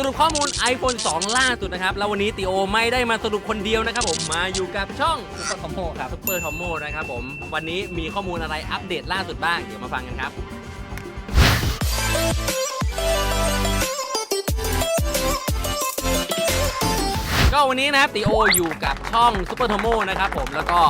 สรุปข้อมูล iPhone 2 ล่าสุดนะครับ แล้ววันนี้ติโอไม่ได้มาสรุปคนเดียวนะครับผมมาอยู่กับช่องซุปเปอร์ทอมโมครับซุปเปอร์ทอมโมนะครับผม วันนี้มีข้อมูลอะไรอัปเดตล่าสุดบ้าง เดี๋ยวมาฟังกันครับ ก็วันนี้นะครับติโออยู่กับช่องซูเปอร์ทอมโมนะครับผมแล้วก็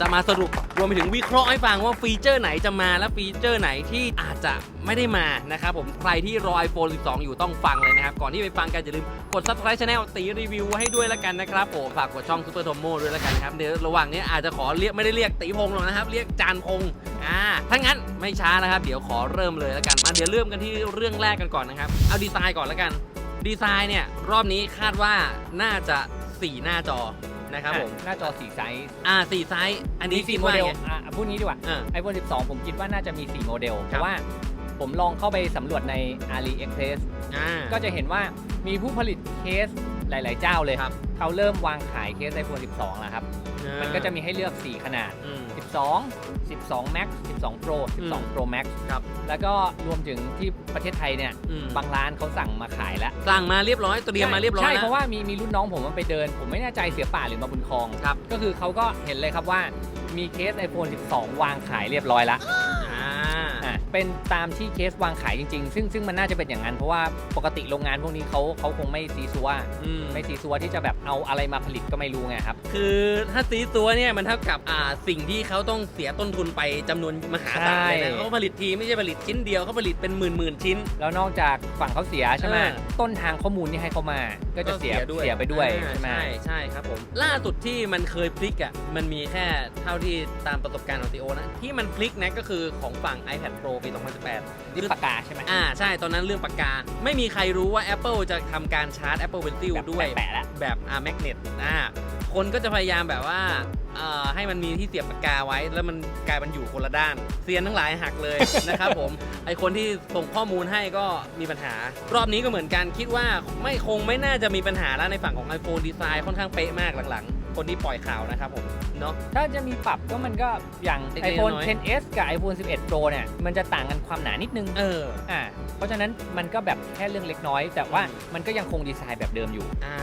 จะมาสรุปรวมไปถึงวิเคราะห์ให้ฟังว่าฟีเจอร์ไหนจะมาและฟีเจอร์ไหนที่อาจจะไม่ได้มานะครับผมใครที่รอ iPhone 12 อยู่ต้องฟังเลยนะครับ ก่อนที่ไปฟังกันอย่าลืมกด subscribe channel ตีรีวิวให้ด้วยแล้วกันนะครับผมฝากกดช่องซูเปอร์ทอมโมด้วยแล้วกันครับเดี๋ยวระหว่างนี้อาจจะขอเรียกไม่ได้เรียกตีพงหรอกนะครับ เรียกจานพงอ่าถ้างั้นไม่ช้านะครับ เดี๋ยวขอเริ่มเลยแล้วกันมาเดี๋ยวเริ่มกันที่เรื่องแรกกันก่อนนะครับเอาดีไซน์ก่อนแล้วกัน ดีไซน์เนี่ยรอบนี้คาดว่าน่าจะ 4 หน้าจอนะครับผมหน้าจอสีไซส์อ่าสี่ไซส์อันนี้มีสี่คิดโมว่าเดลไงอะพูดงี้ดีกว่า อ่า iPhone 12 ผมคิดว่าน่าจะมี 4 โมเดลคเพรับราะว่าผมลองเข้าไปสำรวจใน AliExpress อ่า ก็จะเห็นว่ามีผู้ผลิตเคส หลายๆเจ้าเลยครับ เขาเริ่มวางขายเคส iPhone 12 แล้วครับ มันก็จะมีให้เลือก 4 ขนาด อืม 12 12 Max 12 Pro อืม12 Pro Max ครับ แล้วก็รวมถึงที่ประเทศไทยเนี่ย อืมบางร้านเขาสั่งมาขายแล้วสั่งมาเรียบร้อยเตรียมมาเรียบร้อยใช่แล้วเพราะว่ามีมีรุ่นน้องผมมันไปเดิน ผมไม่แน่ใจเสือป่าหรือมาบุญคลอง ครับ ก็คือเขาก็เห็นเลยครับว่ามีเคส iPhone 12 วางขายเรียบร้อยแล้ว อ่าอะเป็นตามที่เคสวางขายจริง ๆ ซึ่งซึ่งมันน่าจะเป็นอย่างนั้นเพราะว่าปกติโรงงานพวกนี้เขาเขาคงไม่ซีซัวอืม ไม่ซีซัวที่จะแบบเอาอะไรมาผลิตก็ไม่รู้ไงครับ คือถ้าซีตัวเนี่ยมันเท่ากับอ่าสิ่งที่เขาต้องเสียต้นทุนไปจำนวนมหาศาลเลยนะใช่เขาผลิตทีไม่ใช่ผลิตชิ้นเดียวเขาผลิตเป็นหมื่นหมื่นๆชิ้น แล้วนอกจากฝั่งเขาเสียใช่ไหมเออ ต้นทางข้อมูลที่ให้เขามาก็จะเสียเสียไปด้วยอ่าใช่ไหม ใช่ใช่ครับผมล่าสุดที่มันเคยพลิกอะมันมีแค่เท่าที่ตามประสบการณ์ของติโอนะที่มันพลิกนะก็คือของฝั่ง iPad Pro ปี 2018 นี่ปากกาใช่ไหมอ่าใช่ตอนนั้นเรื่องปากกา ไม่มีใครรู้ว่า Apple จะทำการชาร์จ Apple Pencil แบบด้วยแปะๆแล้วแบบอ่าแมกเนตอ่าคนก็จะพยายามแบบว่าเอ่อให้มันมีที่เสียบปากกาไว้ แล้วมันกลายมันอยู่คนละด้านเซียนทั้งหลายหักเลย นะครับผมไอคนที่ส่งข้อมูลให้ก็มีปัญหา รอบนี้ก็เหมือนกันคิดว่าไม่คงไม่น่าจะมีปัญหาแล้วในฝั่งของ iPhone ดีไซน์ค่อนข้างเป๊ะมากหลังๆ คนที่ปล่อยข่าวนะครับผมเนาะ ถ้าจะมีปรับก็มันก็อย่าง เล็กๆ iPhone น้อย 10s กับ iPhone 11 Pro เนี่ย มันจะต่างกันความหนานิดนึงเออ อ่าเพราะฉะนั้นมันก็แบบแค่เรื่องเล็กน้อย แต่ว่ามันก็ยังคงดีไซน์แบบเดิมอยู่ อ่า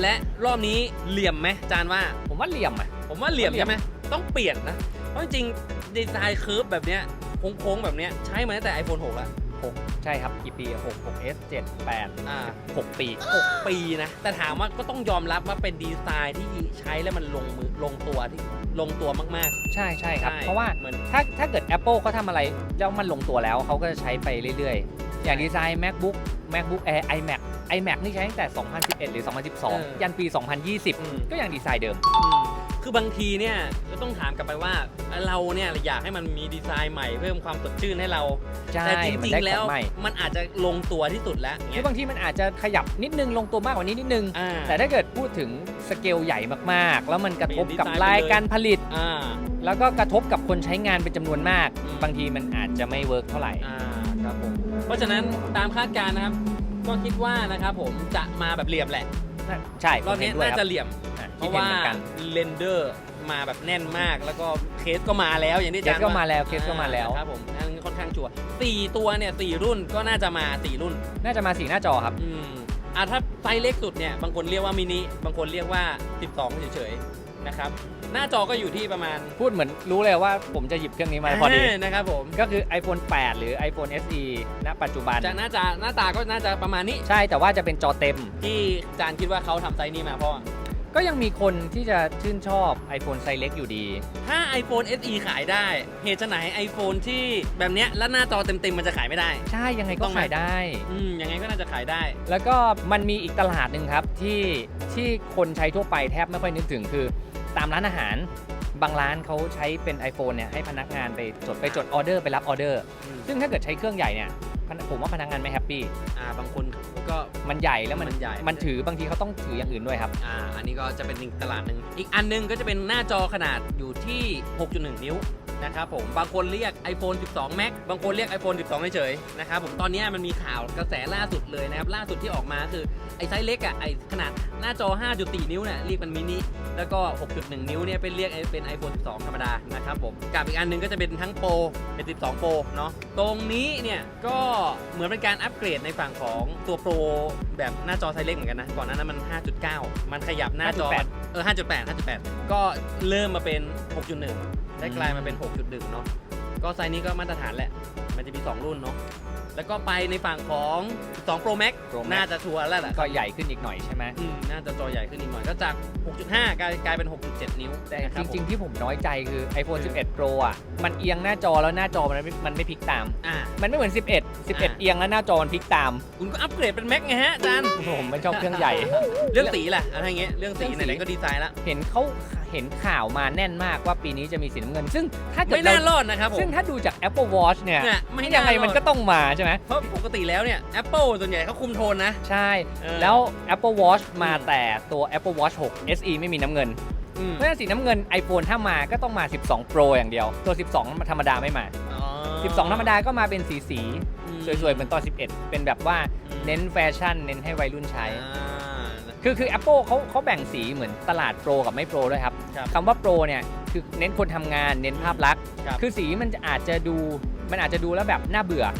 และรอบนี้เหลี่ยมไหมจานว่า ผมว่าเหลี่ยมอะ ผมว่าเหลี่ยมเหลี่ยม ใช่ไหมต้องเปลี่ยนนะ เพราะจริงๆดีไซน์เคิร์ฟแบบเนี้ยโค้งๆแบบเนี้ยใช้มาตั้งแต่ iPhone 6 แล้ว 6 ใช่ครับกี่ปี6 6s 7 8 อ่า 6 ปี 6 ปีนะ แต่ถามว่าก็ต้องยอมรับว่าเป็นดีไซน์ที่ใช้แล้วมันลงมือลงตัวที่ลงตัวมากใช่ใช่ๆครับ ใช่เพราะว่าเหมือนถ้าถ้าเกิด Apple เขาทำอะไรแล้วมันลงตัวแล้วเขาก็จะใช้ไปเรื่อยๆ อย่างดีไซน์ MacBook MacBook Air iMac iMac นี่ใช้ตั้งแต่ 2011 หรือ2012 ยันปี2020 ก็ยังดีไซน์เดิม อืมคือบางทีเนี่ยก็ต้องถามกลับไปว่าเราเนี่ยอยากให้มันมีดีไซน์ใหม่เพิ่มความสดชื่นให้เรา ใช่แต่จมันริได้งๆขแล้อวงใหม่มันอาจจะลงตัวที่สุดแล้วคืเงี้อยบางทีมันอาจจะขยับนิดนึงลงตัวมากกว่านี้นิดนึง อ่า แต่ถ้าเกิดพูดถึงสเกลใหญ่มากๆ แล้วมันกระทบกับเปลี่ยนดีไซน์รายไปเลยการผลิต อ่า แล้วก็กระทบกับคนใช้งานเป็นจำนวนมาก อืม บางทีมันอาจจะไม่เวิร์กเท่าไหร่ อ่าครับผมเพราะฉะนั้นตามคาดการณ์นะครับ ก็คิดว่านะครับผมจะมาแบบเหลี่ยมแหละใช่รอบนี้ผมเห็ด้วยน่าคจะบเหลี่ยมอะเพคิดราะเห็นว่าเหมือนกันเรนเดอร์มาแบบแน่นมาก แล้วก็เคสก็มาแล้วอย่างที่เคอาจารสย์ก็มาแล้วเคสก็มาแล้วอ่ครับผมอันนี้ค่อนข้างชัวร์สี่ตัวเนี่ยสี่รุ่นก็น่าจะมาสี่รุ่น น่าจะมาสีหน้าจอครับ อืมอะถ้าไซส์เล็กสุดเนี่ยบางคนเรียกว่ามินิบางคนเรียกว่า 12เฉยๆ นะครับ หน้าจอก็อยู่ที่ประมาณพูดเหมือนรู้เลยว่าผมจะหยิบเครื่องนี้มาพอดีานะครับผม ก็คือ iPhone 8 หรือ iPhone SE ณ ปัจจุบัน จะน่าจะหน้าตาก็น่าจะประมาณนี้ ใช่แต่ว่าจะเป็นจอเต็ม ที่อาจารย์คิดว่าเขาทำไซส์นี้มาเพราะก็ยังมีคนที่จะชื่นชอบ iPhone ไซส์เล็กอยู่ดี ถ้า iPhone SE ขายได้ เหตุไฉน iPhone ที่แบบเนี้ยแล้วหน้าจอเต็มๆมันจะขายไม่ได้ ใช่ยังไงต้ก็องไหมขายได้ อืมยังไงก็น่าจะขายได้ แล้วก็มันมีอีกตลาดหนึ่งครับที่ที่คนใช้ทั่วไปแทบไม่ค่อยนึกถึงคือ ตามร้านอาหาร บางร้านเขาใช้เป็น iPhone เนี่ยให้พนักงานไปจดไปจดออเดอร์ไปรับออเดอร์ ซึ่งถ้าเกิดใช้เครื่องใหญ่เนี่ยพนักผมว่าพนักงานไม่แฮปปี้อ่าบางคนก็มันใหญ่แล้วมันมันใหญ่มันถือบางทีเขาต้องถืออย่างอื่นด้วยครับอ่าอันนี้ก็จะเป็นอีกตลาดหนึ่งอีกอันหนึงก็จะเป็นหน้าจอขนาดอยู่ที่ 6.1 นิ้ว นะครับผมบางคนเรียก iPhone 12 Max บางคนเรียก iPhone 12เฉยๆนะครับผมตอนนี้มันมีข่าวกระแสล่าสุดเลยนะครับล่าสุดที่ออกมาคือไอ้ไซส์เล็กอะไอ้ขนาดหน้าจอ 5.4 นิ้วเนี่ยเรียกมันมินิแล้วก็ 6.1 นิ้วเนี่ยเป็นเรียกเป็น iPhone 12 ธรรมดานะครับผมกับอีกอันหนึงก็จะเป็นทั้งโปรเป็น 12 โปรเนาะตรงนี้เนี่ยก็เหมือนเป็นการอัปเกรดในฝั่งของตัวโปรแบบหน้าจอไซส์เล็กเหมือนกันนะก่อนหน้านั้นมัน 5.9 มันขยับหน้าจอ5.8เออ5.8 5.8 ก็เริ่มมาเป็น 6.1 ได้กลายมาเป็น 6.1 เนาะ ก็ไซส์นี้ก็มาตรฐานแหละ มันจะมี 2 รุ่นเนาะ แล้วก็ไปในฝั่งของ 2 Pro Max Pro Max น่าจะชัวร์แล้วแหละก็ใหญ่ขึ้นอีกหน่อยใช่ไหมอืมน่าจะจอใหญ่ขึ้นอีกหน่อย ก็จาก 6.5 กลายกลายเป็น 6.7 นิ้วแต่นะคจบริงผมๆที่ผมน้อยใจคือ iPhone คือ11 Pro อะ มันเอียงหน้าจอแล้วหน้าจอมันไม่มันไม่พลิกตามอ่า มันไม่เหมือน 11 11 เอียงแล้วหน้าจอมันพลิกตาม คุณก็อัปเกรดเป็น Max ไงฮะอาจารย์ ผมไม่ชอบเครื่องใหญ่ เรื่องสีแหละอะไรเงี้ยเรื่องสีเรื่องสีไหนๆก็ดีไซน์ละ เห็นเขา เห็นข่าวมาแน่นมากว่าปีนี้จะมีสีน้ำเงิน ซึ่งถ้าเกิดไม่น่าเรารอดนะครับผมซึ่งถ้าดูจาก Apple Watch เนี่ยเนี่ยไม่ยัน่างไงรอดมันก็ต้องมาใช่ไหมเพราะปกติแล้วเนี่ย Apple ส่วนใหญ่เขาคุมโทนนะ ใช่ เออ แล้ว Apple Watch มาอืมแต่ตัว Apple Watch 6 SE ไม่มีน้ำเงิน อืมเพราะฉะนั้นสีน้ำเงิน iPhone ถ้ามาก็ต้องมา 12 Pro อย่างเดียว ตัว 12 ธรรมดาไม่มา อ๋อ12 ธรรมดาก็มาเป็นสีสีอืมๆสวยๆเหมือนตอน 11 เป็นแบบว่าอืมเน้นแฟชั่น เน้นให้วัยรุ่นใช้ อ่า คือคือ Apple เขาเขาแบ่งสีเหมือนตลาดโปรกับไม่โปรด้วยครับครับคำว่าโปรเนี่ยคือเน้นคนทำงานเน้นภาพลักษณ์ครับ คือสีมันจะอาจจะดูมันอาจจะดูแล้วแบบน่าเบื่อม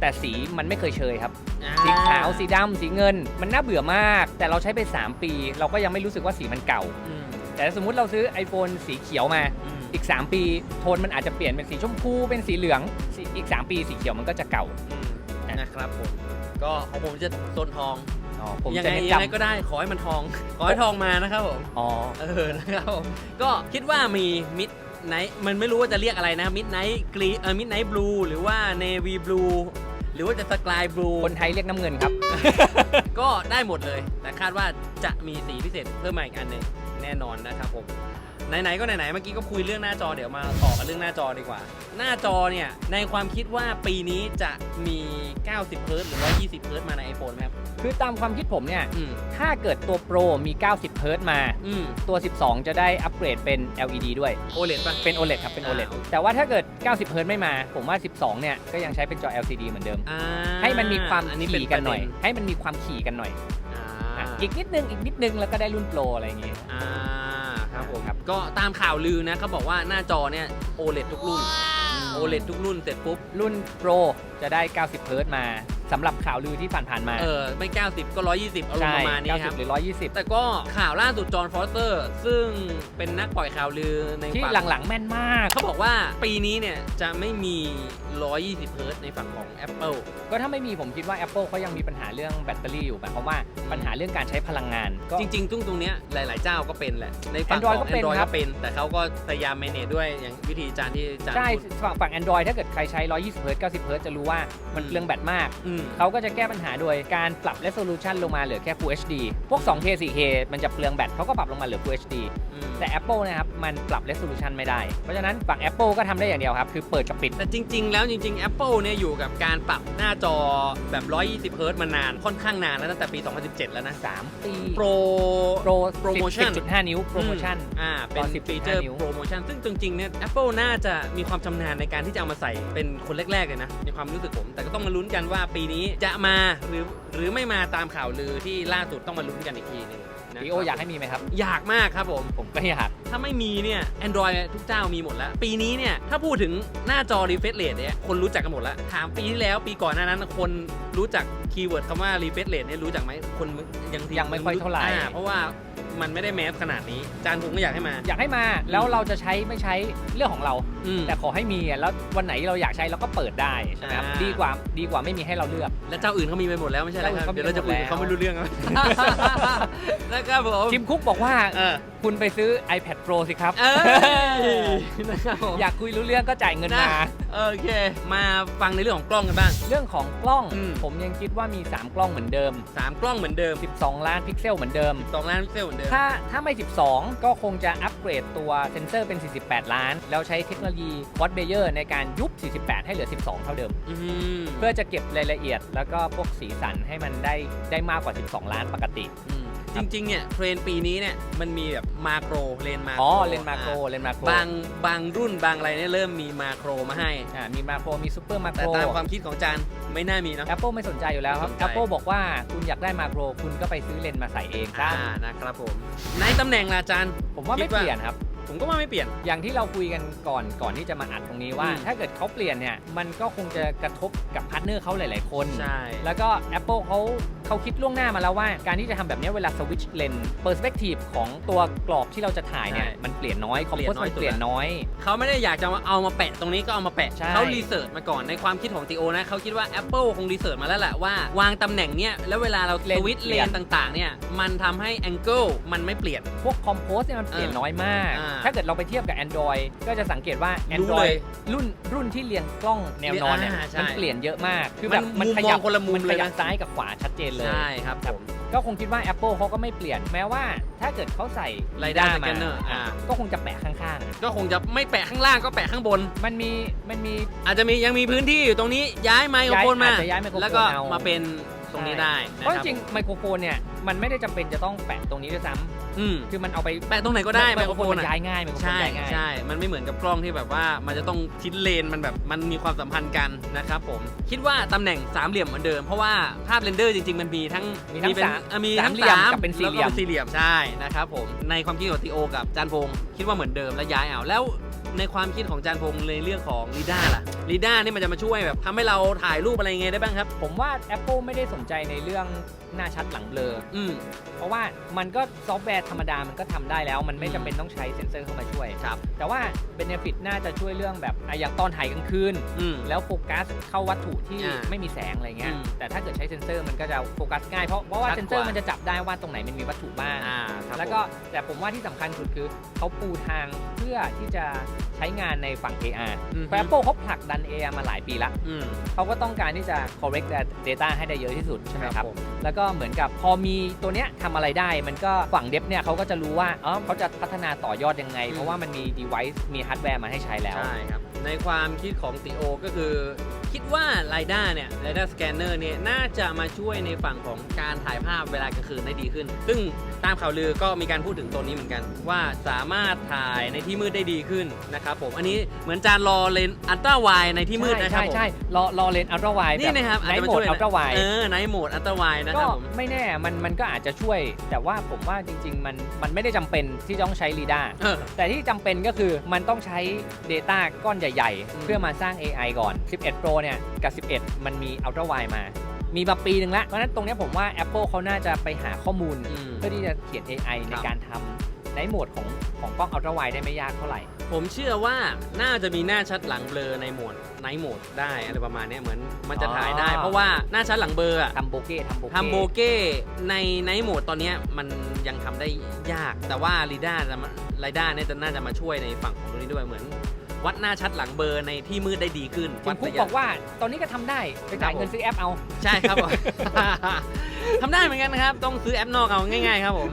แต่สีมันไม่เคยเชยครับอ่สีขาวสีดำสีเงิน มันน่าเบื่อมาก แต่เราใช้ไป 3 ปี เราก็ยังไม่รู้สึกว่าสีมันเก่า อืมแต่สมมุติเราซื้อ iPhone สีเขียวมา อืมอีก 3 ปี โทนมันอาจจะเปลี่ยนเป็นสีชมพูเป็นสีเหลืองสีอีก 3 ปีสีเขียวมันก็จะเก่าอืมนะครับผม ก็ของผมจะโซนทอง อ๋อผมยังจะไงเน้นยังไงจำก็ได้ขอให้มันทอง ขอให้ทองมานะครับผม อ๋อ เออนะครับผมก็คิดว่ามีมิดไนท์มันไม่รู้ว่าจะเรียกอะไรนะมิดไนท์กรีเออมิดไนท์บลูหรือว่าเนวีบลูหรือว่าจะสกายบลูคนไทยเรียกน้ำเงินครับ ก็ได้หมดเลย แต่คาดว่าจะมีสีพิเศษเพิ่มมาอีกอันหนึ่งแน่นอนนะครับผม ไหนๆก็ไหนๆเมื่อกี้ก็คุยเรื่องหน้าจอเดี๋ยวมาต่อกันเรื่องหน้าจอดีกว่า หน้าจอเนี่ยในความคิดว่าปีนี้จะมี 90เฮิร์ตซ์หรือ120เฮิร์ตซ์มาใน iPhone ไหมครับคือตามความคิดผมเนี่ย อืมถ้าเกิดตัว Pro มี 90เฮิรตซ์มา อืมตัว 12 จะได้อัปเกรดเป็น LED ด้วย โอเลดป่ะ เป็น OLED ครับ เป็นอ่า OLED แต่ว่าถ้าเกิด 90เฮิรตซ์ไม่มา ผมว่า 12 เนี่ย ก็ยังใช้เป็นจอ LCD เหมือนเดิม อ่าให้มันมีความอันนี้เป็นขี่กันหน่อย ประเด็ให้มันมีความขี่กันหน่อยอ่าอะอีกนิดนึง อีกนิดนึง แล้วก็ได้รุ่นโปรอะไรอย่างงี้ อ่าครับ ผมครับก็ตามข่าวลือนะเขาบอกว่าหน้าจอเนี่ย OLED ทุกรุ่น OLED ทุกรุ่นเสร็จปุ๊บ รุ่นโปรจะได้ 90 เฮิรตซ์มาสำหรับข่าวลือที่ผ่านๆมาเออ ไม่ 90 ก็ 120เอาลงใช่ประมาณนี้ครับ 90 หรือ 120 แต่ก็ข่าวล่าสุดจอห์นฟอสเตอร์ ซึ่งเป็นนักปล่อยข่าวลือในที่ฝั่งหลังๆแม่นมาก เขาบอกว่าปีนี้เนี่ยจะไม่มี120 เฮิร์ตซ์ในฝั่งของ Apple ก็ถ้าไม่มีผมคิดว่า Apple เขายังมีปัญหาเรื่องแบตเตอรี่อยู่หมายความว่าปัญหาเรื่องการใช้พลังงานก็ จริงๆตรงตรงเนี้ยหลาย ๆ เจ้าก็เป็นแหละ ในฝั่ง Android ของก็เป็น Android ครัก็บ เป็น แต่เขาก็พยายาม manage ด้วยอย่างวิธีจานที่จานใช่พูด ฝั่งฝั่ง Android ถ้าเกิดใครใช้ 120เฮิรตซ์90เฮิรตซ์จะรู้ว่ามันอืม เปลืองแบตมาก อืม เขาก็จะแก้ปัญหาโดยการปรับ resolution ลงมาเหลือแค่ Full HD พวก 2K 4K มันจะเปลืองแบตเขาก็ปรับลงมาเหลือ Full HD อืมแต่ Apple นะครับ มันปรับ resolution ไม่ได้ เพราะฉะนั้นฝั่ง Apple ก็ทำได้อย่างเดียวครับ คือเปิดกับปิด แต่จริง ๆ แล้วจริง ๆ Apple เนี่ยอยู่กับการปรับหน้าจอแบบ 120เฮิร์ตซ์มานานค่อนข้างนานแล้วตั้งแต่ปี 2017 แล้วนะ 3 ปี Pro Pro Promotion 10.5 นิ้ว Promotion อ่า เป็นตอน10ฟีเจอร์นิ้วโปรโมชั่นซึ่งจริง ๆ เนี่ย Apple น่าจะมีความชำนาญในการที่จะเอามาใส่เป็นคนแรก ๆ เลยนะ ในความรู้สึกผม แต่ก็ต้องมาลุ้นกันว่าปีนี้จะมาหรือหรือไม่มาตามข่าวลือที่ล่าสุดต้องมาลุ้นกันอีกทีหนึง นะดีโออยากให้มีไหมครับ อยากมากครับผม ผมก็อยาก ถ้าไม่มีเนี่ย Android ทุกเจ้ามีหมดแล้ว ปีนี้เนี่ย ถ้าพูดถึงหน้าจอ refresh rate เนี่ยคนรู้จักกันหมดแล้ว ถามปีที่แล้วปีก่อนหน้านั้นคนรู้จักคีย์เวิร์ดคำว่า refresh rate เนี่ยรู้จักไหมคนยังยังไม่ค่อยเท่าไหร่ เพราะว่า มันไม่ได้แมสขนาดนี้ จานผมก็อยากให้มา อยากให้มาแล้วเราจะใช้ไม่ใช้เรื่องของเรา อืม แต่ขอให้มีอะแล้ววันไหนเราอยากใช้เราก็เปิดได้ใช่ไหมครับอ่า ดีกว่าดีกว่าไม่มีให้เราเลือก และเจ้าอื่นเขามีไปหมดแล้วไม่ใช่เหรอครับ เจ้าอื่นเดี๋ยวเราจะคุยกับเขาเขามีไม่ไปหมดแล้วรู้เรื่องนะครับผมทิมคุกบอกว่าเออคุณไปซื้อ iPad Pro สิครับ เอ้ยนะครับผมอยากคุยรู้เรื่องก็จ่ายเงินมา โอเค มาฟังในเรื่องของกล้องกันบ้าง เรื่องของกล้องอืม ผมยังคิดว่ามี 3 กล้องเหมือนเดิมสามกล้องเหมือนเดิม12 ล้านพิกเซลเหมือนเดิมสองล้านพิกเซลเหมือนเดิมถ้าถ้าไม่ 12 ก็คงจะอัปเกรดตัวเซนเซอร์เป็น 48 ล้าน แล้วใช้เทคโนโลยี Quad Layer ในการยุบ 48 ให้เหลือ 12 เท่าเดิม อืมเพื่อจะเก็บรายละเอียดแล้วก็พวกสีสันให้มันได้ได้มากกว่า 12 ล้านปกติอืม จริงๆ เนี่ยเทรนด์ปีนี้เนี่ยมันมีแบบมาโครเลนมาอ๋อเลนมาโครเลนมาโครบางบางรุ่นบางอะไรเนี่ยเริ่มมีมาโครมาให้ อ่ามีมาโครมีซูเปอร์มาโคแต่รตามความคิดของจานไม่น่ามีเนอะ Apple ไม่สนใจอยู่แล้วครับไม่สนใจ Apple บอกว่าคุณอยากได้มาโครคุณก็ไปซื้อเลนส์มาใส่เองซะอ่านะครับผม ในตำแหน่งละจานผมว่าไม่คิดว่าเปลี่ยนครับ ผมก็ว่าไม่เปลี่ยน อย่างที่เราคุยกันก่อนก่อนที่จะมาอัดตรงนี้ว่า อืม ถ้าเกิดเขาเปลี่ยนเนี่ยมันก็คงจะกระทบกับพาร์ทเนอร์เขาหลาย ๆ คน ใช่ แล้วก็ Apple เขา เขาคิดล่วงหน้ามาแล้วว่า การที่จะทำแบบเนี้ยเวลาสวิตช์เลนเปอร์สเปกทีฟของตัวกรอบที่เราจะถ่ายเนี่ยใช่มันเปลี่ยนน้อยคอมเปลี่โพยสนน้อยมันเปลี่ยนน้อย เขาไม่ได้อยากจะมาเอามาแปะตรงนี้ก็เอามาแปะใช่เขารีเสิร์ชมาก่อนในความคิดของติโอนะเขาคิดว่า Apple คงรีเสิร์ชมาแล้วแหละว่าวางตำแหน่งเนี้ยแล้วเวลาเราสวิตช์เลนต่างๆเนี่ยมันทำให้แองเกิลมันไม่เปลี่ยนพวกคอมโพสเนี่ยมันเปลี่ยนน้อยมากอ่าถ้าเกิดเราไปเทียบกับ Android ก็จะสังเกตว่ารู้เล Android ยรุ่นรุ่นที่เรียงกล้องแนวนอนเนี่ยอ่าใช่มันเปลี่ยนเยอะมากคือมัแบบนมันมุมขยับมองคนละมุมมันเลขยยับนะซ้ายกับขวาชัดเจนเลยใช่ครับ ผมก็คงคิดว่า Apple เขาก็ไม่เปลี่ยนแม้ว่า ถ้าเกิดเขาใส่ Lidar LiDAR มา Scanner อ่าก็คงจะแปะข้างก็คงจะไม่แปะข้างล่างก็แปะข้างบน ๆ มันมีมันมี อาจจะมียังมีพื้นที่อยู่ตรงนี้ย้ายไมโครโฟนมาย้ายอาจจะย้ายไมโครโฟนแล้วก็เอามาเป็น ตรงนี้ได้เพนะราะครับจริงๆไมโครโฟนเนี่ยมันไม่ได้จำเป็นจะต้องแปะตรงนี้ด้วยซ้อืมำคือมันเอาไปแปะตรงไหนก็ได้ไมโครโฟนมันอะย้ายง่ายไมโครโฟนใช่ย้ายง่าย ใช่มันไม่เหมือนกับกล้องที่แบบว่ามันจะต้องชิ้นเลนมันแบบมันมีความสัมพันธ์กันนะครับผมคิดว่าตำแหน่งสามเหลี่ยมเหมือนเดิมเพราะว่าภาพเรนเดอร์จริงๆมันมีทั้งมีทั้งเป็นสามอะมีสาทั้มงเหลี่ยมสามกับเป็นสี่เหลี่ยมแวก็สี่เหลี่ยมใช่นะครับผมในความคิดของทีโอกับจานพงศ์คิดว่าเหมือนเดิมแล้วย้ายเอาแล้ว ในความคิดของจานพงศ์ในเรื่องของลีด้าล่ะลีด้านี่มันจะมาช่วยแบบทำให้เราถ่ายรูปอะไรยังไงได้บ้างครับ ผมว่า Apple ไม่ได้สนใจในเรื่องหน้าชัดหลังเบลออืม เพราะว่ามันก็ซอฟต์แวร์ธรรมดามันก็ทำได้แล้ว มันไม่อืมจำเป็นต้องใช้เซ็นเซอร์เข้ามาช่วย ครับ แต่ว่าเบนฟิตน่าจะช่วยเรื่องแบบอะอย่างตอนถ่ายกลางคืน อืม แล้วโฟกัสเข้าวัตถุที่อ่าไม่มีแสงอะไรเงี้ย อืมแต่ถ้าเกิดใช้เซ็นเซอร์มันก็จะโฟกัสง่าย เพราะเพราะว่าชัดเซ็นเซอร์กว่ามัมันจะจับได้ว่าตรงไหนมันมีวัตถุบ้าง อ่าครับแล้วก็แต่ผมว่าที่สำคัญสุดคือเขาปูทางเพื่อที่จะใช้งานในฝั่ง AR อืมเพราะ Apple เขาผลักดัน AR มาหลายปีละ อืม เขาก็ต้องการที่จะ correct data ให้ได้เยอะที่สุดใช่ไหมครับผม แล้วก็เหมือนกับพอมีตัวเนี้ยทำอะไรได้ มันก็ฝั่งเดฟเนี่ยเขาก็จะรู้ว่าอ๋อเขาจะพัฒนาต่อยอดยังไงอืมเพราะว่ามันมี device มีฮาร์ดแวร์มาให้ใช้แล้ว ใช่ครับ ในความคิดของติโอก็คือ คิดว่า r i d a เนี่ย r i d a Scanner เนี่ยน่าจะมาช่วยในฝั่งของการถ่ายภาพเวลากลางคืนได้ดีขึ้น ซึ่ง ตามข่าวลือก็มีการพูดถึงตัวนี้เหมือนกัน ว่าสามารถถ่ายในที่มืดได้ดีขึ้นนะครับผมอันนี้เหมือนจานรอเลนอัลตร้าไวในที่มืดนะครับใช่ผมใช่รอรอเลนอัลตร้าไวนี่นะครับอาจไนจะท์มาโหมช่ดวยอัลตร้าไวเออไนท์โหมดอัลตร้าไวนะคก็รับผมไม่แน่มันมันก็อาจจะช่วย แต่ว่าผมว่าจริง ๆ มันมันไม่ได้จำเป็นที่ต้องใช้ r ีด a เออแต่ที่จำเป็นก็คือมันต้องใช้ Data ก้อนใหญ่อืมๆเพื่อมาสร้าง AI ก่อน 11 Pro เนี่ยกับ 11 มันมี Ultra Wide มา มีมาปีหนึ่งแล้วเพราะฉะนั้นตรงเนี้ยผมว่า Apple เขาน่าจะไปหาข้อมูล อืม เพื่อที่จะเขียน AI ในครับการทำในโหมดของของกล้อง Ultra Wide ได้ไม่ยากเท่าไหร่ ผมเชื่อว่าน่าจะมีหน้าชัดหลังเบลอในโหมดไนท์โหมดได้อะไรประมาณเนี้ยเหมือนมันจะถ่ายได้ อ๋อ เพราะว่าหน้าชัดหลังเบลออะทำโบเก้ทำโบเก้ ทำโบเก้ในไนท์โหมดตอนเนี้ยมันยังทำได้ยาก แต่ว่าลีด้าจะมาไรด้าเนี่ยจะน่าจะมาช่วยในฝั่งของตรงนี้ด้วยเหมือน วัดหน้าชัดหลังเบลอร์ในที่มืดได้ดีขึ้นทีวัมดคุกระยะบอกว่าตอนนี้ก็ทำได้ไปจ่ายครับผมเงินซื้อแอปเอา ใช่ครับผม ทำได้เหมือนกันนะครับ ต้องซื้อแอปนอกเอาง่าย ๆ ครับผม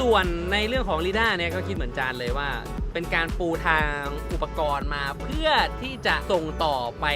ส่วนในเรื่องของลีด้าเนี่ยก็คิดเหมือนจานเลยว่า เป็นการปูทางอุปกรณ์มาเพื่อที่จะส่งต่อไป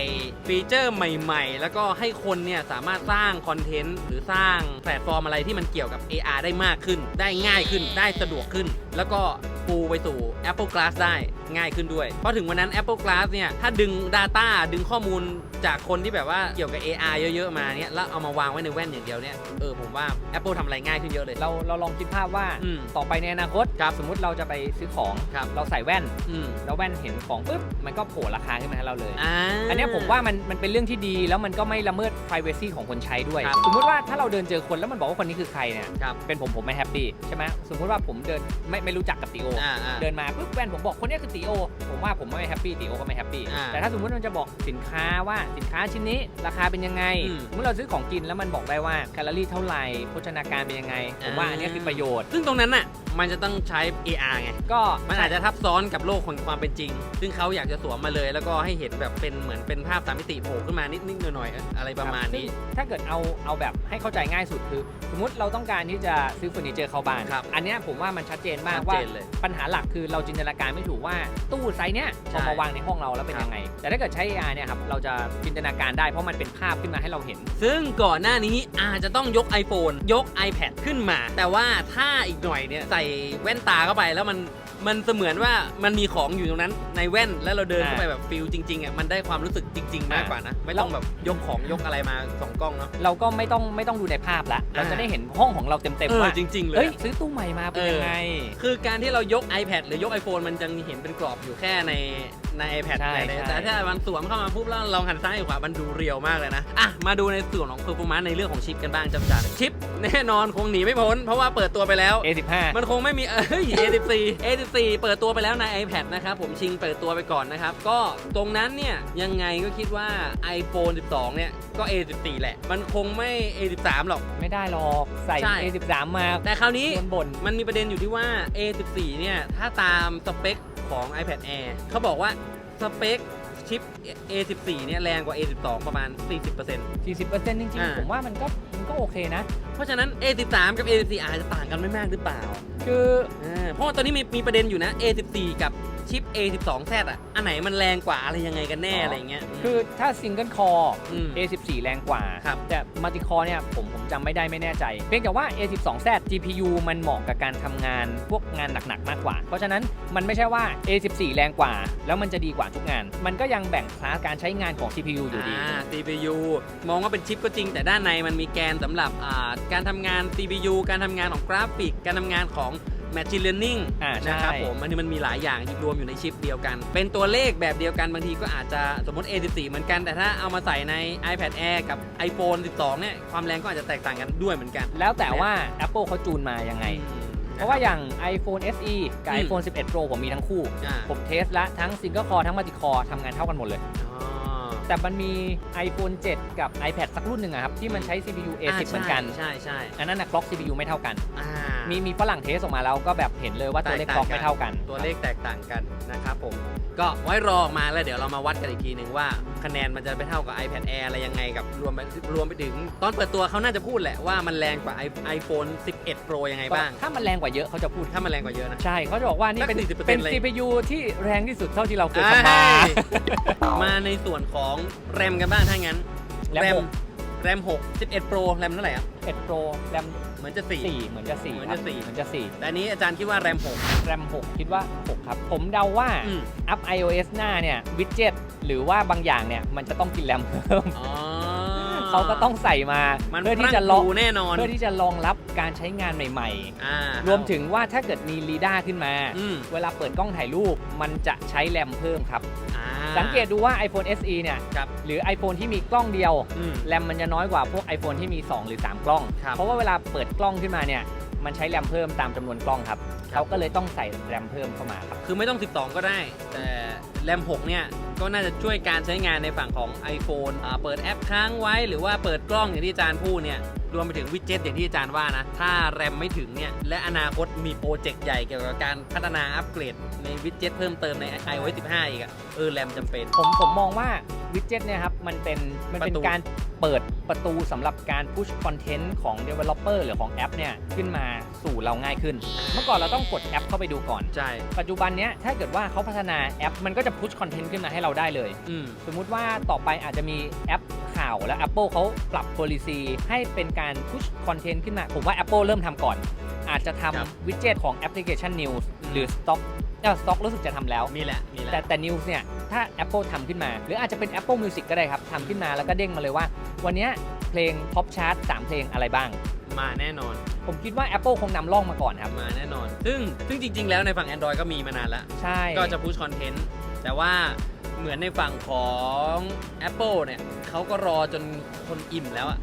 ฟีเจอร์ใหม่ๆ แล้วก็ให้คนเนี่ยสามารถสร้างคอนเทนต์หรือสร้างแพลตฟอร์มอะไรที่มันเกี่ยวกับ AR ได้มากขึ้น ได้ง่ายขึ้นได้สะดวกขึ้น แล้วก็ปูไปสู่ Apple Glass ได้ง่ายขึ้นด้วยเพราะถึงวันนั้น Apple Glass เนี่ย ถ้าดึง Data ดึงข้อมูลจากคนที่แบบว่าเกี่ยวกับ AR เยอะๆ มาเนี่ย แล้วเอามาวางไว้ในแว่นอย่างเดียวเนี่ย เออ ผมว่า Apple ทำอะไรง่ายขึ้นเยอะเลย เราเราลองคิดภาพว่าอืมต่อไปในอนาคตครับสมมุติเราจะไปซื้อของครับเราใส่แว่น อืมแล้วแว่นเห็นของปุ๊บมันก็โผล่ราคาขึ้นมาให้เราเลย อ่า อันเนี้ยผมว่ามันมันเป็นเรื่องที่ดีแล้วมันก็ไม่ละเมิด privacy ของคนใช้ด้วย ครับ สมมุติว่าถ้าเราเดินเจอคนแล้วมันบอกว่าคนนี้คือใครเนี่ยครับเป็นผมผมไม่แฮปปี้ใช่ไหมสมมุติว่าผมเดินไม่ไม่รู้จักกับตีโอ อ่าอ่า เดินมาปุ๊บแว่นผมบอกคนนี้คือตีโอ ผมว่าผมไม่แฮปปี้ตีโอก็ไม่แฮปปี้อ่าแต่ถ้าสมมติมันจะบอกสินค้าว่าสินค้าชิ้นนี้ราคาเป็นยังไงอืมสมมติเราซื้อของกินแล้วมันบอกได้ว่าแคลอรี่เท่าไหร่โภชนาการเป็นยังไง ผมว่าอ่าอันเนี้ยคือประโยชน์ ซึ่งตรงนั้นน่ะ มันจะต้องใช้ AR ไง ก็มันอาจจะทับซ้อนกับโลกของความเป็นจริง ซึ่งเขาอยากจะสวมมาเลย แล้วก็ให้เห็นแบบเป็นเหมือนเป็นภาพสามมิติโผล่ขึ้นมานิดๆหน่อยๆอะไรประมาณนี้ซึ่งถ้าเกิดเอาเอาแบบให้เข้าใจง่ายสุดคือ สมมติเราต้องการที่จะซื้อเฟอร์นิเจอร์เข้าบ้าน ครับอันเนี้ยผมว่ามันชัดเจนมากชัดว่า เจนเลย ปัญหาหลักคือเราจินตนาการไม่ถูกว่าตู้ไซส์เนี้ยใช่พอมาวางในห้องเราแล้วเป็นครับ ยังไง แต่ถ้าเกิดใช้ AR เนี่ยครับเราจะจินตนาการได้เพราะมันเป็นภาพขึ้นมาให้เราเห็น ซึ่งก่อนหน้านี้อาจจะต้องยก iPhone ยก iPad ขึ้นมา แต่ว่าถ้าอีกหน่อยเนี่ยใส่แว่นตาเข้าไปแล้วมัน มันเสมือนว่ามันมีของอยู่ตรงนั้นในแว่นแล้วเราเดินเข้าไปแบบฟิลจริงๆอะมันได้ความรู้สึกจริง ๆ มากกว่านะ ไม่ต้องแบบยกของยกอะไรมาสองกล้องเนาะ เราก็ไม่ต้องไม่ต้องดูในภาพละเราจะได้เห็นห้องของเราเต็มเอๆอว่าจริงๆเลยเฮ้ยอะซื้อตู้ใหม่มาเป็นเออยังไง คือการที่เรายก iPad หรือยก iPhone มันจะเห็นเป็นกรอบอยู่แค่ในใน iPad ใช่แต่ใช่แต่ถ้ามันสวมเข้ามาปุ๊บแล้วลองหันซ้ายขวามันดูเรียวมากเลยนะ อะ มาดูในส่วนของ performance ในเรื่องของชิปกันบ้างจำจัดชิปแน่นอนคงหนีไม่พ้นเพราะว่าเปิดตัวไปแล้ว A15 มันคงไม่มีเอ้ย A14 A14 เปิดตัวไปแล้วใน iPad นะครับ ผมชิงเปิดตัวไปก่อนนะครับ ก็ตรงนั้นเนี่ย ยังไงก็คิดว่า iPhone 12 เนี่ย ก็ A14 แหละ มันคงไม่ A13 หรอก ไม่ได้หรอกใส่ ใช่ A13 มาแต่คราวนี้ บนบน มันมีประเด็นอยู่ที่ว่า A14 เนี่ย ถ้าตามสเปคของ iPad Air เขาบอกว่าสเปค ชิป A14 เนี่ยแรงกว่า A12 ประมาณ 40% 40%จริงอ่า ๆ ผมว่ามันก็มันก็โอเคนะ เพราะฉะนั้น A13 กับ A14 อาจจะต่างกันไม่มากหรือเปล่าคือ อ่าเพราะว่าตอนนี้มีมีประเด็นอยู่นะ A14 กับ ชิป A12Z อะ อันไหนมันแรงกว่าอะไรยังไงกันแน่อ๋อออะไรเงี้ย คือถ้าซิงเกิลคอร์อืม A14 แรงกว่า ครับแต่มัลติคอร์เนี่ยผมผมจำไม่ได้ไม่แน่ใจ เพียงแต่ว่า A12Z GPU มันเหมาะกับการทำงานพวกงานหนักๆมากกว่า เพราะฉะนั้นมันไม่ใช่ว่า A14 แรงกว่า แล้วมันจะดีกว่าทุกงาน มันก็ยังแบ่งคลาสการใช้งานของ CPU อยู่ดีอ่า CPU มองว่าเป็นชิปก็จริง แต่ด้านในมันมีแกนสำหรับอ่าการทำงาน CPU การทำงานของกราฟิก การทำงานของ Machine Learning อ่าใช่ นะครับผมอันนี้มันมีหลายอย่างรวมอยู่ในชิปเดียวกัน เป็นตัวเลขแบบเดียวกันบางทีก็อาจจะสมมติ A14 เหมือนกัน แต่ถ้าเอามาใส่ใน iPad Air กับ iPhone 12 เนี่ย ความแรงก็อาจจะแตกต่างกันด้วยเหมือนกันแล้วแต่ว่า Apple เขาจูนมายังไงอืมเพราะว่าอย่าง iPhone SE กับ อืม iPhone 11 Pro ผมมีทั้งคู่ อ่าผมเทสละทั้ง Single Core ทั้ง Multi Core ทำงานเท่ากันหมดเลยอ๋อ แต่มันมี iPhone 7 กับ iPad สักรุ่นหนึ่งอะครับ ที่มันใช้ CPU A10 เหมือนกัน ใช่ใช่อันนั้นนะคล็อก CPU ไม่เท่ากัน อ่ามีมีฝรั่งเทสออกมาแล้วก็แบบเห็นเลยว่าตัวเลขคล็อกไม่เท่ากัน ตัวเลขแตกต่างกันนะครับผม ก็ไว้รอออกมาแล้วเดี๋ยวเรามาวัดกันอีกทีหนึ่งว่าคะแนนมันจะไปเท่ากับ iPad Air อะไรยังไงกับรวมไปรวมไปถึง ตอนเปิดตัวเขาน่าจะพูดแหละว่ามันแรงกว่า i- iPhone 11 Pro ยังไงบ้าง ถ้ามันแรงกว่าเยอะเขาจะพูด ถ้ามันแรงกว่าเยอะนะ ใช่เขาจะบอกว่านี่เป็นสัก40%เป็น เลย CPU ที่แรงที่สุดเท่าที่เราเคยทำมาเอ้ยมาในส่วนของแรมกันบ้างถ้างั้น แรมหกแรม6 11 Pro แรมเท่าไหร่อะ11 Pro แรมเหมือนจะ 4 เหมือนจะ4เหมือนครัจะบสี่ เหมือนจะ4แต่อันนี้อาจารย์คิดว่าแรม4แรม 6 คิดว่า 6 ครับ ผมเดาว่า6อืมอัพ iOS หน้าเนี่ยวิดเจ็ตหรือว่าบางอย่างเนี่ย มันจะต้องกินแรมเพิ่ม อ๋อเขาก็ต้องใส่มามันเพื่อที่พรั่จะงรองพรูแน่นอนเพื่อที่จะรองรับการใช้งานใหม่ อ่าๆ รวมถึงว่าถ้าเกิดมีลีด้าขึ้นมา อืมเวลาเปิดกล้องถ่ายรูปมันจะใช้แรมเพิ่มครับอ่า สังเกตดูว่า iPhone SE เนี่ยครับหรือ iPhone ที่มีกล้องเดียวอืม แรมมันจะน้อยกว่าพวก iPhone ที่มี 2 หรือ 3 กล้อง ครับเพราะว่าเวลาเปิดกล้องขึ้นมาเนี่ยมันใช้แรมเพิ่มตามจำนวนกล้องครับครับ เขาก็เลยต้องใส่แรมเพิ่มเข้ามาครับ คือไม่ต้อง 12 ก็ได้ แต่แรม 6 เนี่ย ก็น่าจะช่วยการใช้งานในฝั่งของ iPhone อ่าเปิดแอปค้างไว้หรือว่าเปิดกล้องอย่างที่อาจารย์พูดเนี่ย รวมไปถึงวิดเจ็ตอย่างที่อาจารย์ว่านะ ถ้าแรมไม่ถึงเนี่ย และอนาคตมีโปรเจกต์ใหญ่เกี่ยวกับการพัฒนาอัปเกรดในวิดเจ็ตเพิ่มเติมใน iOS 15 อีกอะเออแรมจำเป็น ผมผมมองว่าวิดเจ็ตเนี่ยครับมันเป็นมันเป็นประตู การเปิดประตูสำหรับการพุชคอนเทนต์ของ Developer หรือของแอปเนี่ยขึ้นมาสู่เราง่ายขึ้น เมื่อก่อนเราต้องกดแอปเข้าไปดูก่อน ใช่ ปัจจุบันเนี้ยถ้าเกิดว่าเขาพัฒนาแอป มันก็จะพุชคอนเทนต์ขึ้นมาให้เราได้เลย อืม สมมุติว่าต่อไปอาจจะมีแอป ข่าวแล้ว Apple เขาปรับ policy ให้เป็นการ push content ขึ้นมา ผมว่า Apple เริ่มทำก่อน อาจจะครับ ทำวิดเจ็ตของแอปพลิเคชัน News อืมหรือ Stock เอ่อ Stock รู้สึกจะทำแล้ว มีแหละมีแหละแต่แต่ News เนี่ย ถ้า Apple ทำขึ้นมา หรืออาจจะเป็น Apple Music ก็ได้ครับทำขึ้นมาแล้วก็เด้งมาเลยว่า วันเนี้ยเพลง Pop Chart 3เพลงอะไรบ้าง มาแน่นอนผมคิดว่า Apple คงนำร่องมาก่อนครับ มาแน่นอน ซึ่งซึ่งจริง ๆ แล้วในฝั่ง Android ก็มีมานานแล้ว ใช่ ก็จะพุชคอนเทนต์แต่ว่า เหมือนในฝั่งของ Apple เนี่ยเขาก็รอจนคนอิ่มแล้วอะ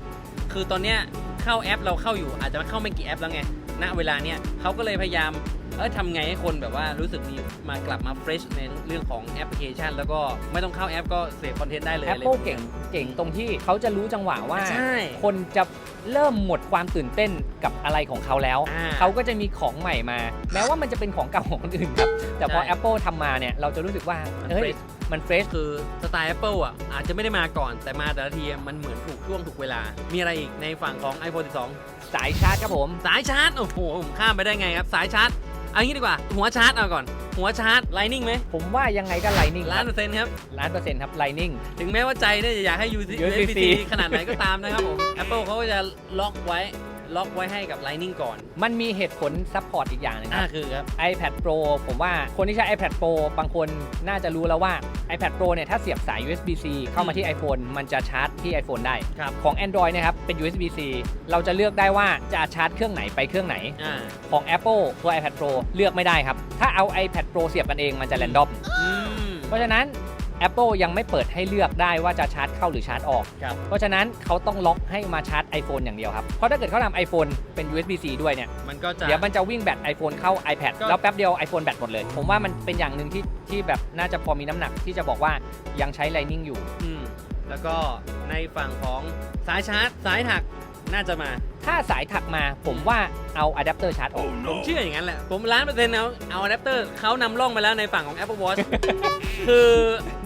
คือตอนเนี้ยเข้าแอปเราเข้าอยู่อาจจะเข้าไม่กี่แอปแล้วไงณเวลาเนี้ยเขาก็เลยพยายามเออทำไงให้คนแบบว่ารู้สึกมีมากลับมาเฟรชในเรื่องของแอปพลิเคชัน แล้วก็ไม่ต้องเข้าแอปก็เสพคอนเทนต์ได้เลย Apple เก่งเก่งตรงที่เขาจะรู้จังหวะว่า ใช่คนจะเริ่มหมดความตื่นเต้นกับอะไรของเขาแล้ว อ่าเขาก็จะมีของใหม่มา แม้ว่ามันจะเป็นของเก่าของคนอื่นครับ แต่พอ ใช่ Apple ทำมาเนี่ย เราจะรู้สึกว่ามันเฮ้ย fresh มันเฟรชคือสไตล์ Apple อะอาจจะไม่ได้มาก่อน แต่มาแต่ละทีมันเหมือนถูกช่วงถูกเวลา มีอะไรอีกในฝั่งของ iPhone 12 สายชาร์จครับผม สายชาร์จ โอ้โห ผมข้ามไปได้ไงครับ สายชาร์จเอางี้ดีกว่า หัวชาร์จเอาก่อน หัวชาร์จ Lightning ไหมผมว่ายังไงก็ไลนิ่งล้านเปอร์เซ็นต์ครับล้านเปอร์เซ็นต์ครับไลนิ่งถึงแม้ว่าใจเนี่ยจะอยากให้ USB USB ขนาดไหนก็ตามนะครับผม Apple เขาก็จะล็อกไว้ ล็อกไว้ให้กับ Lightning ก่อน มันมีเหตุผลซัพพอร์ตอีกอย่างหนึงคอ่ารับ คือครับ iPad Pro ผมว่าคนที่ใช้ iPad Pro บางคนน่าจะรู้แล้วว่า iPad Pro เนี่ยถ้าเสียบสาย USB-C เข้ามาที่ iPhone มันจะชาร์จที่ iPhone ได้ ครับ ของ Android เนะครับ เป็น USB-C เราจะเลือกได้ว่าจะชาร์จเครื่องไหนไปเครื่องไหน อ่าของ Apple ตัว iPad Pro เลือกไม่ได้ครับ ถ้าเอา iPad Pro เสียบกันเองมันจะ random อืม เพราะฉะนั้น Apple ยังไม่เปิดให้เลือกได้ว่าจะชาร์จเข้าหรือชาร์จออก ครับ เพราะฉะนั้นเขาต้องล็อกให้มาชาร์จ iPhone อย่างเดียวครับ เพราะถ้าเกิดเขาทำ iPhone เป็น USB-C ด้วยเนี่ย มันก็จะ เดี๋ยวมันจะวิ่งแบต iPhone เข้า iPad ก็ แล้วแป๊บเดียว iPhone แบตหมดเลย ผมว่ามันเป็นอย่างหนึ่งที่ที่แบบน่าจะพอมีน้ำหนักที่จะบอกว่ายังใช้ Lightning อยู่ อืมแล้วก็ในฝั่งของสายชาร์จ สายถัก น่าจะมา ถ้าสายถักมาผมว่าเอาอะแดปเตอร์ชาร์จออก ผมเชื่ออย่างนั้นแหละ ผมล้านเปอร์เซ็นต์เอาเอาอะแดปเตอร์เขานำร่องมาแล้วในฝั่งของ Apple Watch คือ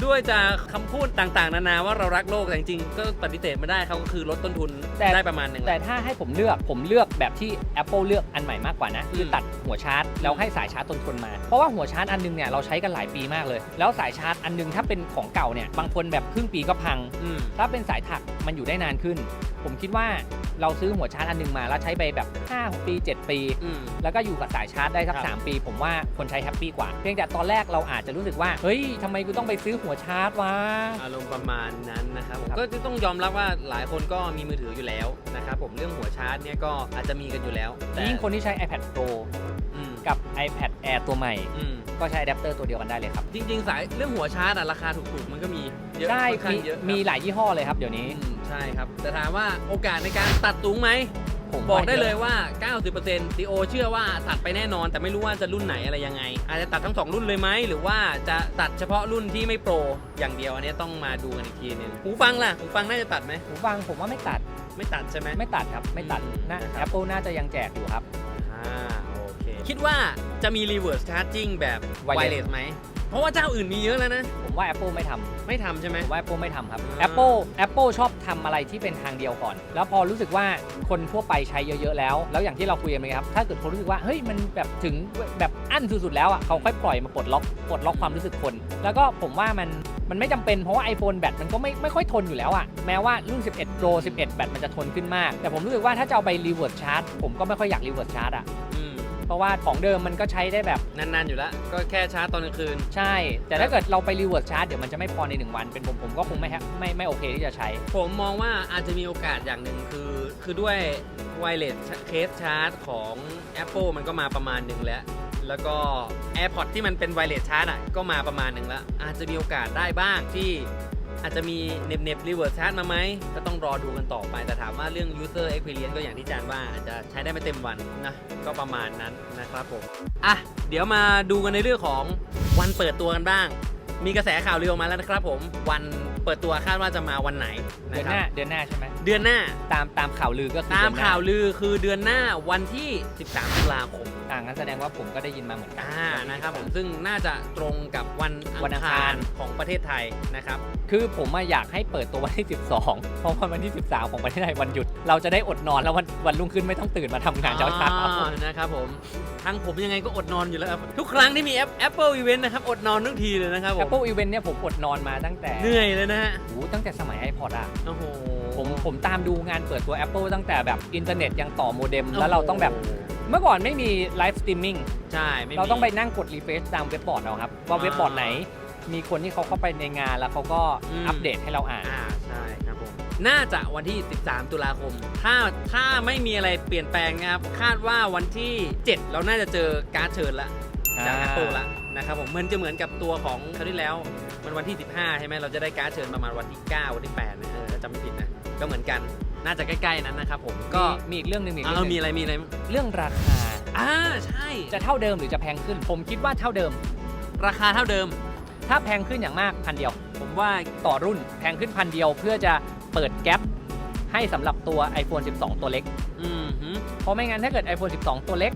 ด้วยจะคำพูดต่างๆ นานาว่าเรารักโลกแต่จริงๆก็ปฏิเสธไม่ได้เขาก็คือลดต้นทุนแต่ ได้ประมาณหนึ่งแหแต่ละถ้าให้ผมเลือกผมเลือกแบบที่ Apple เลือกอันใหม่มากกว่านะ คือมตัดหัวชาร์จแล้วให้สายชาร์จทนๆมา เพราะว่าหัวชาร์จอันนึงเนี่ยเราใช้กันหลายปีมากเลย แล้วสายชาร์จอันนึงถ้าเป็นของเก่าเนี่ยบางคนแบบครึ่งปีก็พัง อืม ถ้าเป็นสายถัก มันอยู่ได้นานขึ้น ผมคิดว่าเราซื้อหัวชาร์จอันนึงมาแล้วใช้ไปแบบ5ปี 7 ปี อืม แล้วก็อยู่กับสายชาร์จได้สักครับ3ปี ผมว่าคนใช้แฮปปี้กว่า เพียงแต่ตอนแรกเราอาจจะรู้สึกว่า เฮ้ยทำไมกูต้องไปซื้อหัวชาร์จวะ อารมณ์ประมาณนั้นนะครับผมครับ ก็ต้องยอมรับว่าหลายคนก็มีมือถืออยู่แล้วนะครับผมเรื่องหัวชาร์จเนี่ยก็อาจจะมีกันอยู่แล้วแต่ยิ่งคนที่ใช้ iPad Pro อืม กับ iPad Air ตัวใหม่ อืมก็ใช้อะแดปเตอร์ตัวเดียวกันได้เลยครับ จริง ๆ สายเรื่องหัวชาร์จอะราคาถูกๆมันก็มีเยอะใช่ค่อนข้างมีเยอะครับมีหลายยี่ห้อเลยครับเดี๋ยวนี้อืมใช่ครับ แต่ถามว่าโอกาสในการตัดสูงไหม ผมบอกได้ว่าเลยว่า 90%ตีโอเชื่อว่าตัดไปแน่นอน แต่ไม่รู้ว่าจะรุ่นไหนอะไรยังไง อาจจะตัดทั้ง 2 รุ่นเลยไหม หรือว่าจะตัดเฉพาะรุ่นที่ไม่โปร อย่างเดียว อันนี้ต้องมาดูกันอีกทีหนึงหูฟังล่ะหูฟังน่าจะตัดไหม หูฟังผมว่าไม่ตัดไม่ตัดใช่ไหม ไม่ตัดครับไม่ตัดอืมนะ นะครับ Apple น่าจะยังแจกอยู่ครับ อ่าโอเคคิดว่าจะมี reverse charging แบบ Wireless wireless ไหม เพราะว่าเจ้าอื่นมีเยอะแล้วนะ ผมว่า Apple ไม่ทำ ไม่ทำใช่ไหม ผมว่า Apple ไม่ทำครับ อ่า Apple Apple ชอบทำอะไรที่เป็นทางเดียวก่อน แล้วพอรู้สึกว่าคนทั่วไปใช้เยอะ ๆ แล้ว แล้วอย่างที่เราคุยกันไปครับ ถ้าเกิดคนรู้สึกว่า เฮ้ย มันแบบถึงแบบอั้นสุด ๆ แล้วอะเขาค่อยปล่อยมาปลดล็อกปลดล็อกความรู้สึกคน แล้วก็ผมว่ามันมันไม่จำเป็นเพราะว่า iPhone แบตมันก็ไม่ไม่ค่อยทนอยู่แล้วอะ แม้ว่ารุ่น 11 Pro 11 แบตมันจะทนขึ้นมาก แต่ผมรู้สึกว่าถ้าจะเอาไป reverse charge ผมก็ไม่ค่อยอยาก reverse charge อะ อืม เพราะว่าของเดิมมันก็ใช้ได้แบบนานๆอยู่แล้ว ก็แค่ชาร์จตอนกลางคืน ใช่ แต่ถ้าเกิดเราไป reverse charge เดี๋ยวมันจะไม่พอในหนึ่งวัน เป็นผมผมก็คงไม่แฮปไม่ไม่โอเคที่จะใช้ ผมมองว่าอาจจะมีโอกาสอย่างหนึ่งคือ คือด้วย wireless case charge ของ Apple มันก็มาประมาณหนึ่งแล้ว แล้วก็ AirPods ที่มันเป็น wireless charge อะก็มาประมาณหนึ่งแล้ว อาจจะมีโอกาสได้บ้างที่ อาจจะมีเน็บเน็บ reverse charge มาไหมก็ต้องรอดูกันต่อไป แต่ถามว่าเรื่อง user experience ก็อย่างที่จานว่าอาจจะใช้ได้ไม่เต็มวันนะ ก็ประมาณนั้นนะครับผม อะ เดี๋ยวมาดูกันในเรื่องของวันเปิดตัวกันบ้าง มีกระแสข่าวลือออกมาแล้วนะครับผมวันเปิดตัวคาดว่าจะมาวันไหนเดือนะนคหรับน้าเดือนหน้าใช่ไหมเดือนหน้า ตามตามข่าวลือก็คือตามเดือนหน้ข่าวลือคือเดือนหน้าวันที่ 13 ตุลาคม อ่างั้นแสดงว่าผมก็ได้ยินมาเหมือนกัน อ่านะครับผมซึ่งน่าจะตรงกับวันวันอัอังงคาคาร รของประเทศไทยนะครับคือผมอะอยากให้เปิดตัววันที่ 12 เพราะว่าวันที่ 13 ของประเทศไทยวันหยุด เราจะได้อดนอนแล้ววันวันรุ่งขึ้นไม่ต้องตื่นมาทำงานเช้าเช้าอ๋อนะครับผมทั้งผมยังไงก็อดนอนอยู่แล้วครับทุกครั้งที่มีแอป Apple Event นะครับอดนอนทุกทีเลยนะครับผม Apple Event เนี่ยผมอดนอนมาตั้งแต่เหนื่อยเลยนะฮะโอ้โหตั้งแต่สมัย iPod อะโอ้โหผมผมตามดูงานเปิดตัว Apple ตั้งแต่แบบอินเทอร์เน็ตยังต่อโมเด็ม แล้วเราต้องแบบ เมื่อก่อนไม่มีไลฟ์สตรีมมิ่งใช่ม่มี เราต้องไปนั่งกดรีเฟรชตามเว็บบอร์ดเราครับ ว่าอ่าเว็บบอร์ดไหน มีคนที่เขาเข้าไปในงานแล้วเขาก็อืม อัปเดตให้เราอ่าน อ่าใช่ครับผมน่าจะวันที่ 13 ตุลาคม ถ้าถ้าไม่มีอะไรเปลี่ยนแปลงนะครับ คาดว่าวันที่ 7 เราน่าจะเจอการ์ดเชิญละจากอ่า Apple ละนะครับผมมันจะเหมือนกับตัวของคราวที่แล้ว มันวันที่ 15 ใช่ไหมเราจะได้การ์ดเชิญประมาณวันที่ 9 วันที่8นะเออถ้าจำไม่ผิดนะ ก็เหมือนกัน น่าจะใกล้ๆนั้นนะครับผมก็ก็มีอีกเรื่องหนึ่งอีกอ่าเรื่องหมีนึ่งอะไรมีอะไรเรื่องราคาอ่าใช่ จะเท่าเดิมหรือจะแพงขึ้น ผมคิดว่าเท่าเดิม ราคาเท่าเดิม ถ้าแพงขึ้นอย่างมากพันเดียว ผมว่าต่อรุ่นแพงขึ้นพันเดียวเพื่อจะเปิดแกลบให้สำหรับตัว iPhone 12 ตัวเล็ก อืมหืมเพราะไม่งั้นถ้าเกิด iPhone 12 ตัวเล็ก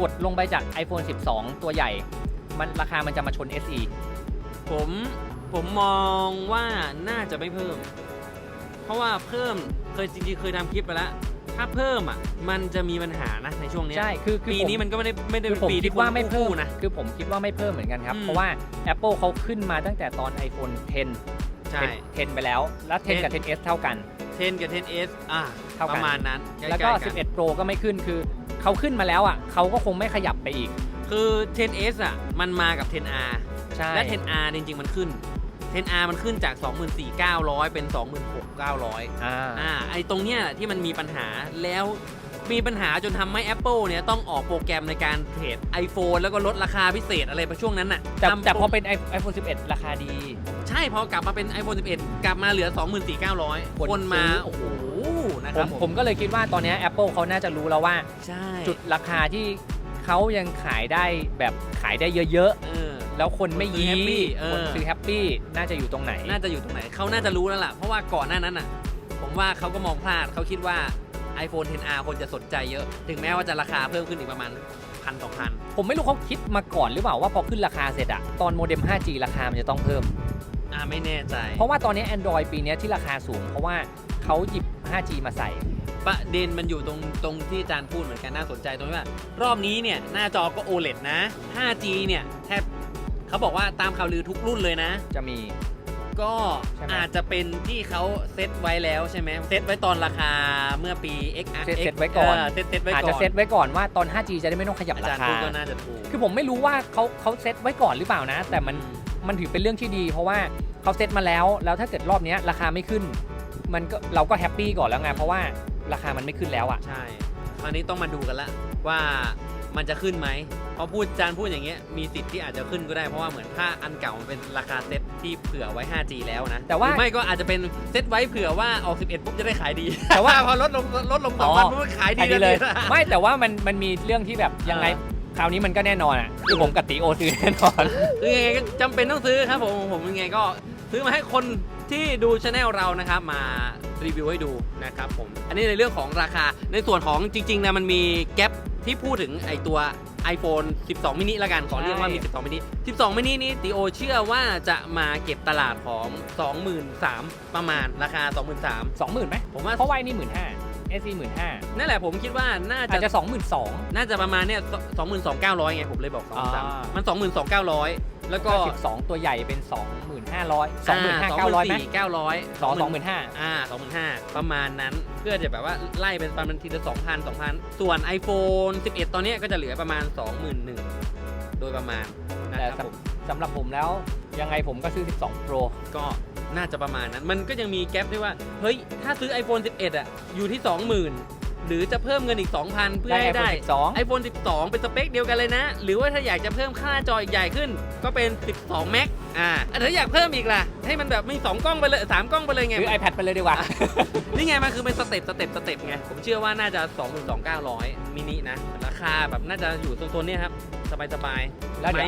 กดลงไปจาก iPhone 12 ตัวใหญ่ มันราคามันจะมาชน SE ผมผมมองว่าน่าจะไม่เพิ่ม เพราะว่าเพิ่มเคยจริงๆเคยทำคลิปไปแล้ว ถ้าเพิ่มอะมันจะมีปัญหานะในช่วงเนี้ยใช่คือคือปีผมนี้มันก็ไม่ได้ไม่ได้คือเป็นผมปีคิที่ดว่าไม่เพิ่มคู่นะ คือผมคิดว่าไม่เพิ่มเหมือนกันครับ อืม เพราะว่า Apple เขาขึ้นมาตั้งแต่ตอน iPhone 10 ใช่ 10 10 ไปแล้ว แล้ว 10 กับ 10s เท่ากัน10กับ 10s อ่าเท่ากันประมาณนั้นแล้วก็ ใล้ๆน11 Pro ก็ไม่ขึ้นคือเขาขึ้นมาแล้วอะเขาก็คงไม่ขยับไปอีกคือ 10s อะมันมากับ 10r ใช่และ 10r จริงๆ มันขึ้น 10r มันขึ้นจาก 24,900 เป็น 26,900อ่าอ่าไอตรงเนี้ยที่มันมีปัญหาแล้วมีปัญหาจนทำให้ Apple เนี่ยต้องออกโปรแกรมในการเทรด iPhone แล้วก็ลดราคาพิเศษอะไรไปช่วงนั้นน่ะแต่ทำแต่พอโปรเป็น iPhone 11 ราคาดี ใช่พอกลับมาเป็น iPhone 11 กลับมาเหลือ24,900คนคนมา ซื้อ โอ้โห นะคผรับมผมผมก็เลยคิดว่าตอนเนี้ย Apple เขาน่าจะรู้แล้วว่า ใช่จุดราคาที่เขายังขายได้แบบขายได้เยอะเออๆ แล้วคนไม่คนซื้อยี้ happy เออ คนซื้อแฮปปี้น่าจะอยู่ตรงไหน น่าจะอยู่ตรงไหนเขาน่าจะรู้แล้วล่ะ เพราะว่าก่อนหน้านั้นน่ะ ผมว่าเขาก็มองพลาดเขาคิดว่า iPhone 10R คนจะสนใจเยอะ ถึงแม้ว่าจะราคาเพิ่มขึ้นอีกประมาณพันสองพันผมไม่รู้เขาคิดมาก่อนหรือเปล่าว่าพอขึ้นราคาเสร็จอะตอนโมเด็ม 5G ราคามันจะต้องเพิ่ม อ่าไม่แน่ใจเพราะว่าตอนนี้ Android ปีเนี้ยที่ราคาสูง เพราะว่าเขาหยิบ 5G มาใส่ ประเด็นมันอยู่ตรงตรงที่อาจารย์พูดเหมือนกันน่าสนใจตรงที่ว่า รอบนี้เนี่ย หน้าจอก็ OLED นะ 5G เนี่ย แทบ เขาบอกว่าตามข่าวลือทุกรุ่นเลยนะ จะมี ก็ใช่ไหม อาจจะเป็นที่เขาเซตไว้แล้วใช่ไหมเซตไว้ตอนราคาเมื่อปี X เซตเซตไว้ก่อน เซตเซตไว้อาจก่จะอนเซตไว้ก่อนว่าตอน 5G จะได้ไม่ต้องขยับอาราจารย์คา พูดก็น่าจะถูกคือผมไม่รู้ว่าเขาเขาเซตไว้ก่อนหรือเปล่านะ แต่มันมันถือเป็นเรื่องที่ดี เพราะว่าเขาเซตมาแล้ว แล้วถ้าเกิดรอบเนี้ยราคาไม่ขึ้น มันก็เราก็แฮปปี้ก่อนแล้วไง เพราะว่าราคามันไม่ขึ้นแล้วอะ ใช่คราวนี้ต้องมาดูกันละว่า มันจะขึ้นไหมพอพูดจานพูดอย่างเงี้ยมีสิทธิ์ที่อาจจะขึ้นก็ได้เพราะว่าเหมือนถ้าอันเก่ามันเป็นราคาเซ็ตที่เผื่อไว้ 5G แล้วนะแต่ว่าหรือไม่ก็อาจจะเป็นเซ็ตไว้เผื่อว่าออก 11 ปุ๊บจะได้ขายดี แต่ว่าพอลดลงลดลงสองพันปุ๊บก็ขายดีอันนี้เลย ทันที ไม่แต่ว่ามันมันมีเรื่องที่แบบยังไงเออคราวนี้มันก็แน่นอนอะคือผมกับตีโอซื้อแน่นอน คือยังไงก็จำเป็นต้องซื้อครับผมผมยังไงก็ ซื้อมาให้คนที่ดูช anel เรานะครับมารีวิวให้ดูนะครับผม อันนี้ในเรื่องของราคาในส่วนของจริงๆนะมันมีแกลบที่พูดถึงไอตัว iPhone 12 mini ละกันขอเรียกว่ามี 12 mini 12 mini นี้ติโอเชื่อว่าจะมาเก็บตลาดของ 23,000ประมาณราคา 23,000 สองหมื่นไหมผมว่า เพราะว่าไอ้นี่หมื่นห้าเอซีหมื่นห้านั่นแหละผมคิดว่าน่าอาจจะจะสองหมื่นสอง น่าจะประมาณเนี่ย22,900ไงผมเลยบอกอ่า23,000มัน22,900แล้วก็ก็สิบสองตัวใหญ่เป็นสองหมื่นห้าร้อย สองหมื่นห้าเก้าร้อยไหม900สองสองหมื่นห้าอ่า25,000ประมาณนั้นเพื่อจะแบบว่าไล่เป็นประมาณทีละ2,000 2,000ส่วน iPhone 11 ตอนเนี้ยก็จะเหลือประมาณ 21,000โดยประมาณนะแต่ครับผม สำหรับผมแล้วยังไงผมก็ซื้อ 12 Pro ก็น่าจะประมาณนั้น มันก็ยังมีแกลบด้วยว่า เฮ้ย ถ้าซื้อ iPhone 11 อะ อยู่ที่ 20,000 หรือจะเพิ่มเงินอีก 2,000 เพื่อให้ได้ iPhone 12 iPhone 12 เป็นสเปคเดียวกันเลยนะ หรือว่าถ้าอยากจะเพิ่มค่าจออีกใหญ่ขึ้น ก็เป็น 12 Max อ่าถ้าอยากเพิ่มอีกล่ะ ให้มันแบบมี 2 กล้องไปเลย 3 กล้องไปเลยไง ซื้อ iPad ไปเลยดีกว่า นี่ไงมันคือเป็นสเต็ปสเต็ปสเต็ปไง ผมเชื่อว่าน่าจะ 22,900มินินะ ราคาแบบน่าจะอยู่โซนๆเนี้ยครับ สบายสบายๆแล้วไห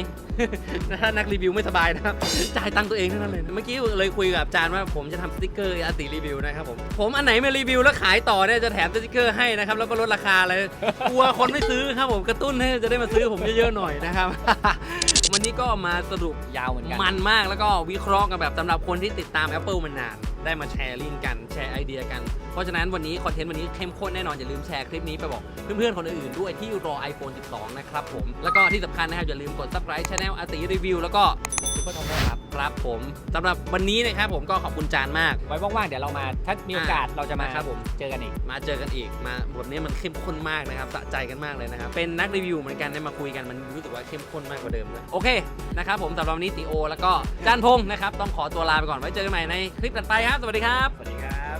เดี๋มยว ถ้านักรีวิวไม่สบายนะครับ จ่ายตังค์ตัวเองเท่านั้นเลย เมื่อกี้เลยคุยกับอาจารย์ว่าผมจะทำสติกเกอร์อาติรีวิวนะครับผม ผมอันไหนมารีวิวแล้วขายต่อเนี่ยจะแถมสติกเกอร์ให้นะครับแล้วก็ลดราคาเลย กลัวคนไม่ซื้อครับผมกระตุ้นให้จะได้มาซื้อผมเยอะๆหน่อยนะครับวั นี้ก็มาสรุปยาวเหมือนกัน มันมากแล้วก็วิเคราะห์กันแบบสำหรับคนที่ติดตาม Apple มานาน ได้มาแชร์ลิงก์กันแชร์ไอเดียกัน เพราะฉะนั้นวันนี้คอนเทนต์วันนี้เข้มข้นแน่นอน อย่าลืมแชร์คลิปนี้ไปบอกเพื่อนๆ คนอื่นๆด้วยที่รอ iPhone 12 นะครับผม แล้วก็ที่สำคัญนะครับอย่าลืมกด subscribe channel อาติรีวิวแล้วก็ เพื่อทำได้ครับครับผมสำหรับวันนี้นะครับผมก็ขอบคุณจานมาก ไว้ว่างๆเดี๋ยวเรามา ถ้ามีโอกาสเราจะมาครับผม เจอกันอีก มาเจอกันอีกมาบทนี้มันเข้มข้นมากนะครับสะใจกันมากเลยนะครับเป็นนักรีวิวเหมือนกันได้มาคุยกันมันรู้สึกว่าเข้มข้นมากกว่าเดิมเลยโอเคนะครับผมสำหรับวันนี้ติโอ แล้วก็จานพงศ์นะครับต้องขอตัวลาไปก่อนไว้เจอกันใหม่ในคลิปต่อไปครับ สวัสดีครับ สวัสดีครับ